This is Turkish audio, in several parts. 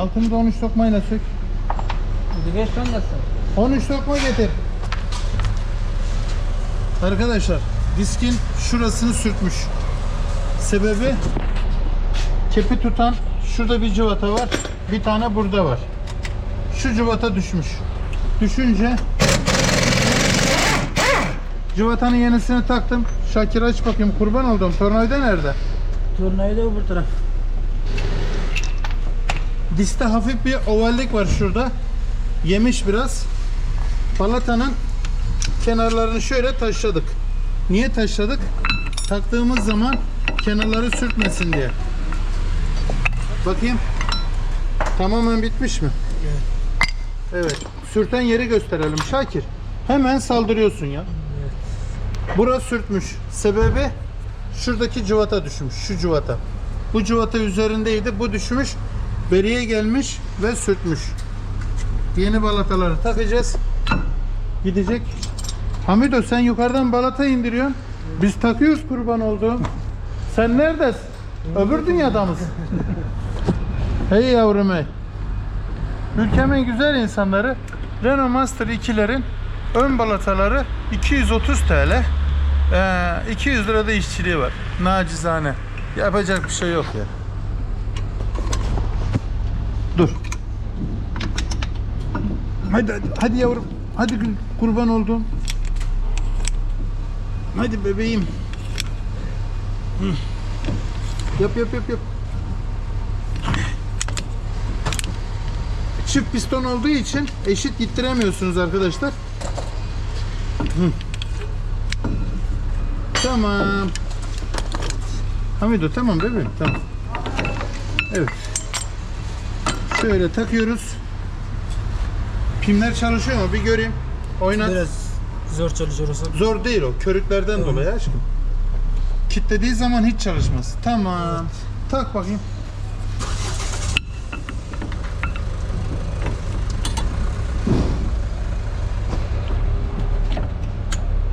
Altını da 13 tokmayla sök. Sen gelsin. 13 tokma getir. Arkadaşlar diskin şurasını sürtmüş. Sebebi kepi tutan şurada bir cıvata var. Bir tane burada var. Şu cıvata düşmüş. Düşünce cıvatanın yenisini taktım. Şakir aç bakayım kurban oldum. Tornavida nerede? Turnayı da öbür taraf. Diste hafif bir ovallik var şurada. Yemiş biraz. Balatanın kenarlarını şöyle taşladık. Niye taşladık? Taktığımız zaman kenarları sürtmesin diye. Bakayım. Tamamen bitmiş mi? Evet. Sürten yeri gösterelim Şakir. Hemen saldırıyorsun ya. Burası sürtmüş. Sebebi şuradaki cıvata düşmüş. Şu cıvata. Bu cıvata üzerindeydi. Bu düşmüş. Beriye gelmiş ve sürtmüş. Yeni balataları takacağız. Gidecek. Hamido sen yukarıdan balata indiriyorsun. Biz takıyoruz kurban olduğum. Sen neredesin? Öbür dünyada mısın? hey yavrum hey. Ülkemin güzel insanları Renault Master 2'lerin ön balataları 230 TL. Ee, 200 lira da işçiliği var. Nacizane. Yapacak bir şey yok ya. Dur. Hadi hadi, yavrum. Hadi kurban oldum. Hadi bebeğim. Yap yap yap yap. Çift piston olduğu için eşit gittiremiyorsunuz arkadaşlar. Tamam. Hamido tamam bebeğim tamam. Evet. Şöyle takıyoruz. Pimler çalışıyor mu? Bir göreyim. Oynat. Biraz zor çalışıyoruz. Zor değil o. Körüklerden dolayı aşkım. Kitlediği zaman hiç çalışmaz. Tamam. Tak bakayım.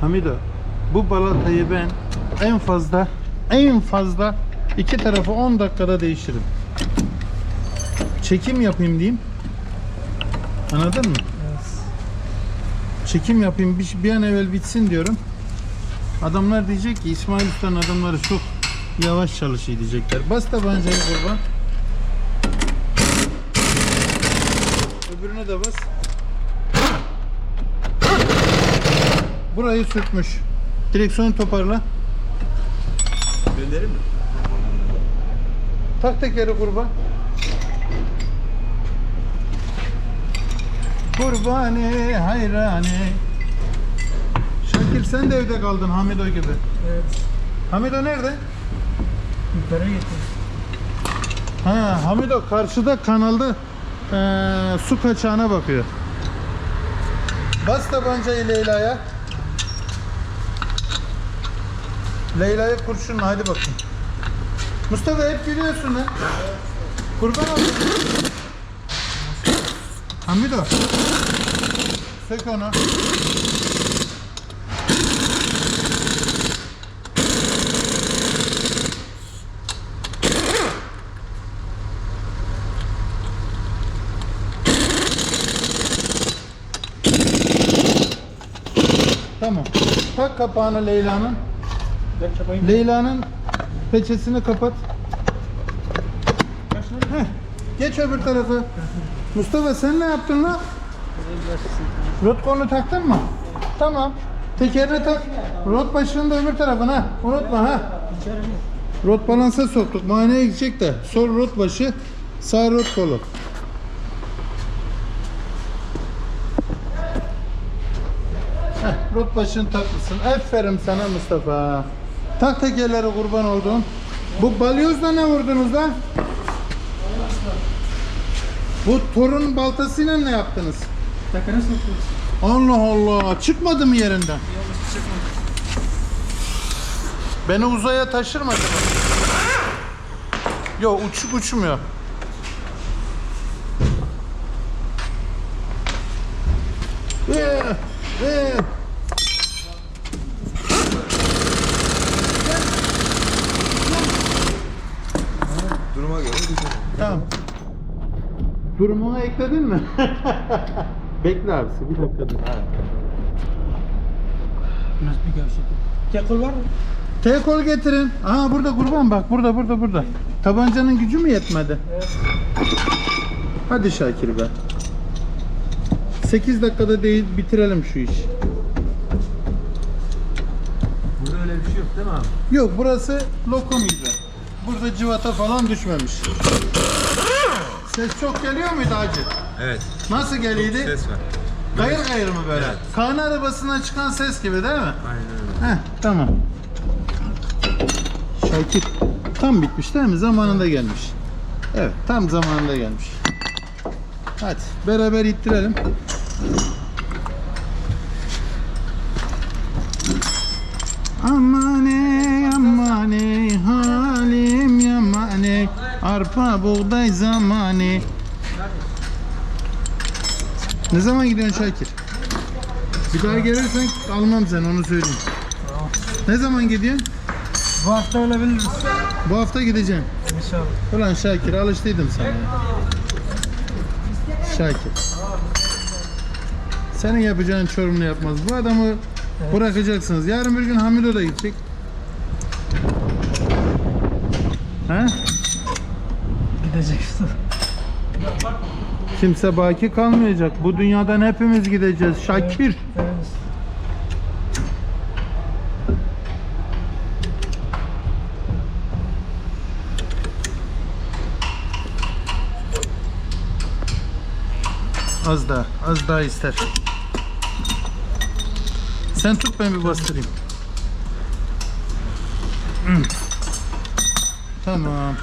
Hamido, bu balatayı ben en fazla en fazla iki tarafı 10 dakikada değiştiririm. Çekim yapayım diyeyim. Anladın mı? çekim yapayım bir, bir an evvel bitsin diyorum. Adamlar diyecek ki İsmail Usta'nın adamları çok yavaş çalışıyor diyecekler. Bas tabancayı kurban. Öbürüne de bas. Burayı sürtmüş. Direksiyonu toparla. Gönderir mi? Tak tekeri kurban. Kurbani hayrani. Şakir sen de evde kaldın Hamido gibi. Evet. Hamido nerede? Yukarı getir. Ha Hamido karşıda kanalda eee, su kaçağına bakıyor. Bas tabancayı Leyla'ya. Leyla'ya kurşunla hadi bakayım. Mustafa hep gülüyorsun ha. Kurban olayım. Hamido. Sök onu. Tamam. Tak kapağını Leyla'nın. Leyla'nın peçesini kapat. Heh, Geç öbür tarafa. Mustafa sen ne yaptın lan? Rot kolunu taktın mı? Tamam. Tekerini tak. Rot başını da öbür tarafına. Unutma ha. Rot balansa soktuk. Muayeneye gidecek de. Sol rot başı, sağ rot kolu. Heh, rot başını takmışsın. Aferin sana Mustafa. Tak tekerleri kurban oldum. Bu balyozla ne vurdunuz lan? Bu torun baltasıyla ne yaptınız? Takını sokuyoruz. Allah Allah. Çıkmadı mı yerinden? Beni uzaya taşır mı? Yok uçuk uçmuyor. Ee, ee. Durumuna ekledin mi? Bekle abisi bir dakika dur. Biraz bir gevşet. Kekol var mı? T-kol getirin. Aha burada kurban bak burada burada burada. Tabancanın gücü mü yetmedi? Evet. Hadi Şakir be. 8 dakikada değil bitirelim şu iş. Burada öyle bir şey yok değil mi abi? Yok burası lokum gibi. Burada civata falan düşmemiş. Ses çok geliyor muydu hacı? Evet. Nasıl geliyordu? Ses var. Gayır gayır mı böyle? Evet. Kaan arabasından çıkan ses gibi değil mi? Aynen öyle. Heh tamam. Şakir tam bitmiş değil mi? Zamanında gelmiş. Evet tam zamanında gelmiş. Hadi beraber ittirelim. Arpa buğday zamane Ne zaman gidiyorsun Şakir? Bir daha gelirsen almam seni onu söyleyeyim. Tamam. Ne zaman gidiyorsun? Bu hafta olabiliriz. Bu hafta gideceğim. İnşallah. Ulan Şakir alıştıydım sana. ya. Şakir. Senin yapacağın çorumlu yapmaz. Bu adamı bırakacaksınız. Yarın bir gün Hamido da gidecek. He? Gideceksin. Kimse baki kalmayacak. Bu dünyadan hepimiz gideceğiz. Şakir. Evet. Az daha, az daha ister. Sen tut ben bir bastırayım. Hmm. Tamam.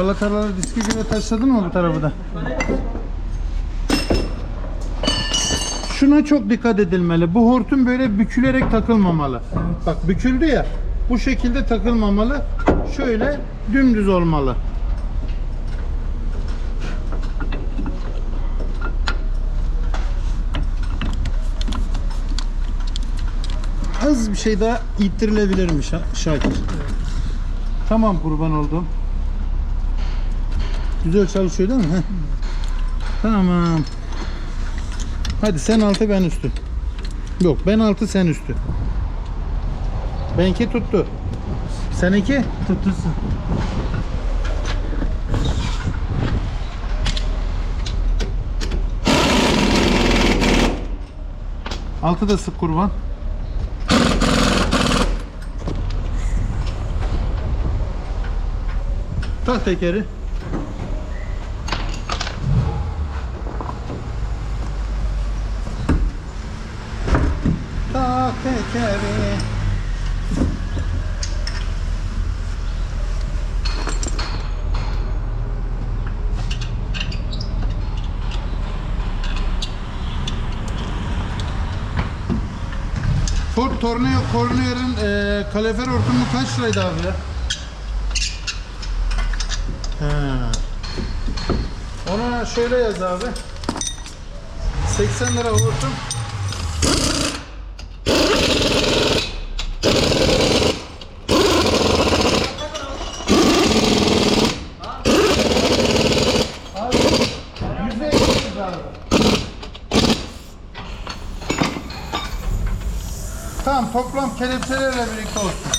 Balataları diski gibi taşladın mı bu tarafı da? Şuna çok dikkat edilmeli. Bu hortum böyle bükülerek takılmamalı. Bak büküldü ya. Bu şekilde takılmamalı. Şöyle dümdüz olmalı. Az bir şey daha ittirilebilirmiş Şakir. Tamam kurban oldum. Güzel çalışıyor değil mi? Heh. Tamam. Hadi sen altı ben üstü. Yok ben altı sen üstü. Benki tuttu. Seninki? Tutursun. Altı da sık kurban. Tak tekeri. Tak tekeri. Ford Tornado Corner'ın e, kalefer hortumu kaç liraydı abi ya? Ona şöyle yaz abi. 80 lira hortum. Abi, yüzde ekliyoruz abi. Tamam toplam kelepçelerle birlikte olsun.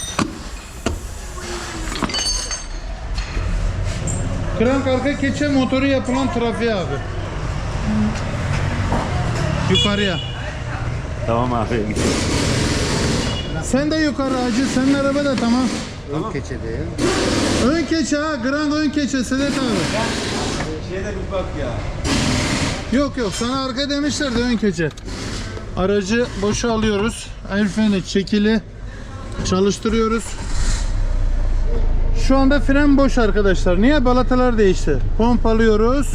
Krank arka keçe motoru yapılan trafiğe abi. Yukarıya. Tamam abi. Sen de yukarı acı. Senin araba da tamam. Tamam. Ön keçe ha. Grand ön keçe Sedat abi. Şeyde bir bak ya. Yok yok sana arka demişler de ön keçe. Aracı boşa alıyoruz. El freni çekili. Çalıştırıyoruz. Şu anda fren boş arkadaşlar. Niye? Balatalar değişti. Pompalıyoruz.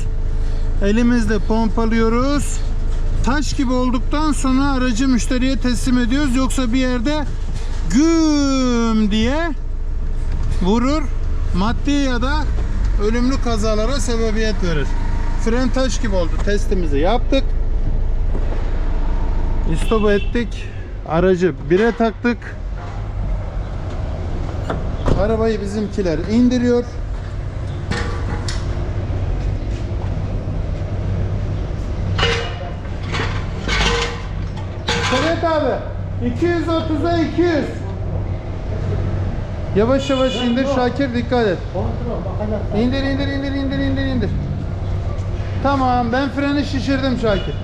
Elimizle pompalıyoruz. Taş gibi olduktan sonra aracı müşteriye teslim ediyoruz. Yoksa bir yerde güm diye vurur. Maddi ya da ölümlü kazalara sebebiyet verir fren taş gibi oldu. Testimizi yaptık. İstop ettik. Aracı bire taktık. Arabayı bizimkiler indiriyor. Evet abi. 230'a 200. Yavaş yavaş indir Şakir dikkat et. İndir indir indir indir indir indir. Tamam ben freni şişirdim Şakir.